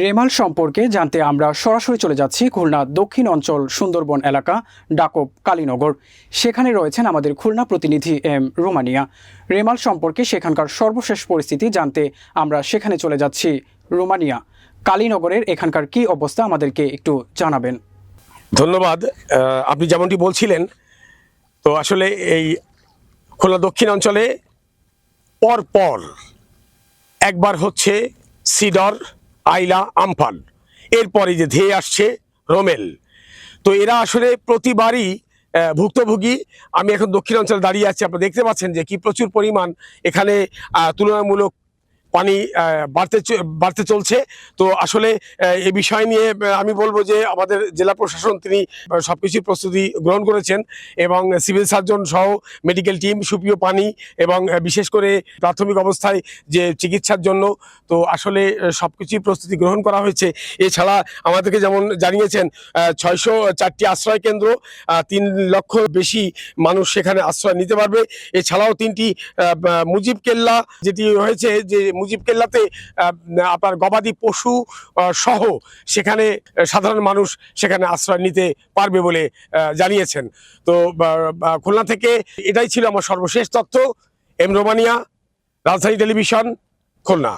রেমাল সম্পর্কে জানতে আমরা সরাসরি চলে যাচ্ছি খুলনা দক্ষিণ অঞ্চল সুন্দরবন এলাকা ডাকব কালীনগর। সেখানে রয়েছেন আমাদের খুলনা প্রতিনিধি এম রোমানিয়া। রেমাল সম্পর্কে সেখানকার সর্বশেষ পরিস্থিতি জানতে আমরা সেখানে চলে যাচ্ছি রোমানিয়া। কালীনগরের এখানকার কি অবস্থা আমাদেরকে একটু জানাবেন। ধন্যবাদ। আপনি যেমনটি বলছিলেন, তো আসলে এই খুলনা দক্ষিণ অঞ্চলে পর পর একবার হচ্ছে সিডর আইলা আমফান। এরপরে যে ধেয়ে আসছে রোমেল। তো এরা আসলে প্রতিবারই ভুক্তভোগী। আমি এখন দক্ষিণ অঞ্চলে দাঁড়িয়ে আছি, আপনারা দেখতে পাচ্ছেন যে কি প্রচুর পরিমাণ এখানে তুলনামূলক পানি বাড়তে বাড়তে চলছে। তো আসলে এ বিষয় নিয়ে আমি বলব যে আমাদের জেলা প্রশাসন তিনি সব কিছুর প্রস্তুতি গ্রহণ করেছেন এবং সিভিল সার্জন সহ মেডিকেল টিম, সুপ্রিয় পানি এবং বিশেষ করে প্রাথমিক অবস্থায় যে চিকিৎসার জন্য, তো আসলে সব কিছুই প্রস্তুতি গ্রহণ করা হয়েছে। এছাড়া আমাদেরকে যেমন জানিয়েছেন ছয়শো চারটি আশ্রয় কেন্দ্র তিন লক্ষ বেশি মানুষ সেখানে আশ্রয় নিতে পারবে। এছাড়াও তিনটি মুজিব কেল্লা, যেটি হয়েছে যে মুজিব কেল্লাতে আপনার গবাদি পশু সহ সেখানে সাধারণ মানুষ সেখানে আশ্রয় নিতে পারবে বলে জানিয়েছেন। তো খুলনা থেকে এটাই ছিল আমার সর্বশেষ তথ্য। M Romania, Rajdhani television, Khulna.